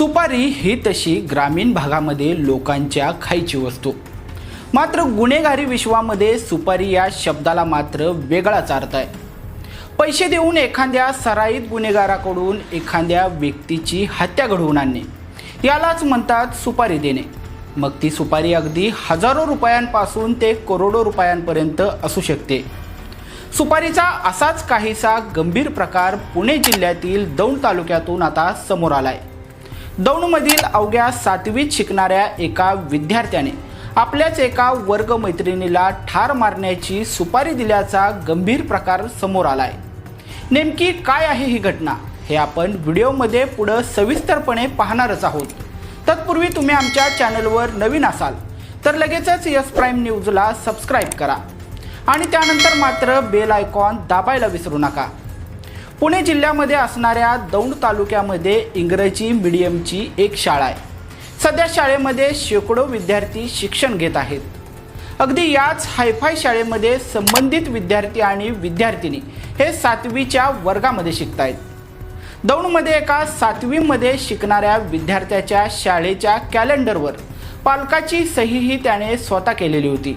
सुपारी ही तशी ग्रामीण भागामध्ये लोकांच्या खायची वस्तू. मात्र गुन्हेगारी विश्वामध्ये सुपारी या शब्दाला मात्र वेगळाच अर्थ आहे. पैसे देऊन एखाद्या सराईत गुन्हेगाराकडून एखाद्या व्यक्तीची हत्या घडवून आणणे. यालाच म्हणतात सुपारी देणे. मग ती सुपारी अगदी हजारो रुपयांपासून ते करोडो रुपयांपर्यंत असू शकते. सुपारीचा असाच काहीसा गंभीर प्रकार पुणे जिल्ह्यातील दौंड तालुक्यातून आता समोर आला आहे दौंडमधील अवघ्या सातवीत शिकणाऱ्या एका विद्यार्थ्याने आपल्याच एका वर्गमैत्रिणीला ठार मारण्याची सुपारी दिल्याचा गंभीर प्रकार समोर आलाय. नेमकी काय आहे ही घटना हे आपण व्हिडिओमध्ये पुढं सविस्तरपणे पाहणारच आहोत. तत्पूर्वी तुम्ही आमच्या चॅनलवर नवीन असाल तर लगेचच यस प्राईम न्यूजला सबस्क्राईब करा. आणि त्यानंतर मात्र बेल आयकॉन दाबायला विसरू नका. पुणे जिल्ह्यामध्ये असणाऱ्या दौंड तालुक्यामध्ये इंग्रजी मीडियमची एक शाळा आहे. सध्या शाळेमध्ये शेकडो विद्यार्थी शिक्षण घेत आहेत. अगदी याच हायफाय शाळेमध्ये संबंधित विद्यार्थी आणि विद्यार्थिनी हे सातवीच्या वर्गामध्ये शिकत आहेत दौंडमध्ये एका सातवीमध्ये शिकणाऱ्या विद्यार्थ्याच्या शाळेच्या कॅलेंडरवर पालकाची सहीही त्याने स्वतः केलेली होती.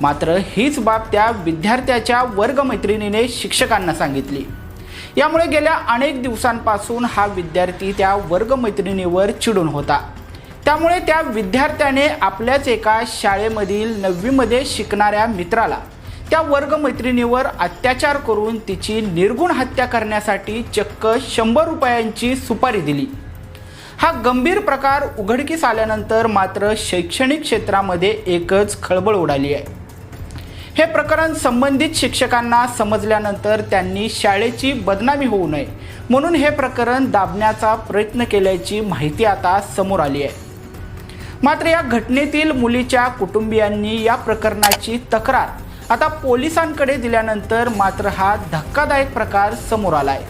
मात्र हीच बाब त्या विद्यार्थ्याच्या वर्गमैत्रिणीने शिक्षकांना सांगितली. यामुळे गेल्या अनेक दिवसांपासून हा विद्यार्थी त्या वर्गमैत्रिणीवर चिडून होता. त्यामुळे त्या विद्यार्थ्याने आपल्याच एका शाळेमधील नववीमध्ये शिकणाऱ्या मित्राला त्या वर्गमैत्रिणीवर अत्याचार करून तिची निर्गुण हत्या करण्यासाठी चक्क शंभर रुपयांची सुपारी दिली. हा गंभीर प्रकार उघडकीस आल्यानंतर मात्र शैक्षणिक क्षेत्रामध्ये एकच खळबळ उडाली आहे. हे प्रकरण संबंधित शिक्षकांना समजल्यानंतर त्यांनी शाळेची बदनामी होऊ नये म्हणून हे प्रकरण दाबण्याचा प्रयत्न केल्याची माहिती आता समोर आली आहे. मात्र या घटनेतील मुलीच्या कुटुंबियांनी या प्रकरणाची तक्रार आता पोलिसांकडे दिल्यानंतर मात्र हा धक्कादायक प्रकार समोर आलाय.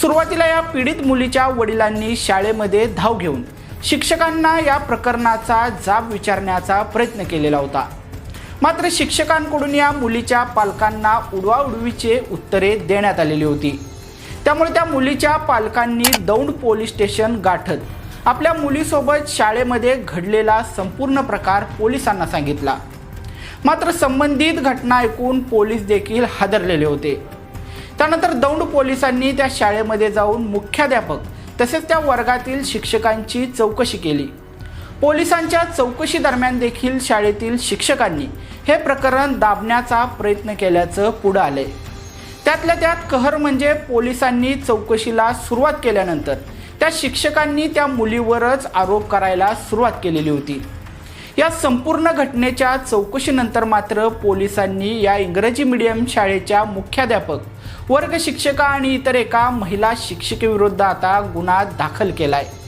सुरुवातीला या पीडित मुलीच्या वडिलांनी शाळेमध्ये धाव घेऊन शिक्षकांना या प्रकरणाचा जाब विचारण्याचा प्रयत्न केलेला होता. मात्र शिक्षकांकडून या मुलीच्या पालकांना उडवाउडवीचे उत्तरे देण्यात आलेली होती. त्यामुळे त्या मुलीच्या पालकांनी दौंड पोलीस स्टेशन गाठत आपल्या मुलीसोबत शाळेमध्ये घडलेला संपूर्ण प्रकार पोलिसांना सांगितला. मात्र संबंधित घटना ऐकून पोलीस देखील हादरलेले होते. त्यानंतर दौंड पोलिसांनी त्या शाळेमध्ये जाऊन मुख्याध्यापक तसेच त्या वर्गातील शिक्षकांची चौकशी केली. पोलिसांच्या चौकशी दरम्यान देखील शाळेतील शिक्षकांनी हे प्रकरण दाबण्याचा प्रयत्न केल्याचं पुढं आलंय. त्यातल्या त्यात कहर म्हणजे पोलिसांनी चौकशीला सुरुवात केल्यानंतर त्या शिक्षकांनी त्या मुलीवरच आरोप करायला सुरुवात केलेली होती. या संपूर्ण घटनेच्या चौकशीनंतर मात्र पोलिसांनी या इंग्रजी मीडियम शाळेच्या मुख्याध्यापक वर्ग शिक्षका आणि इतर एका महिला शिक्षिकेविरुद्ध आता गुन्हा दाखल केला आहे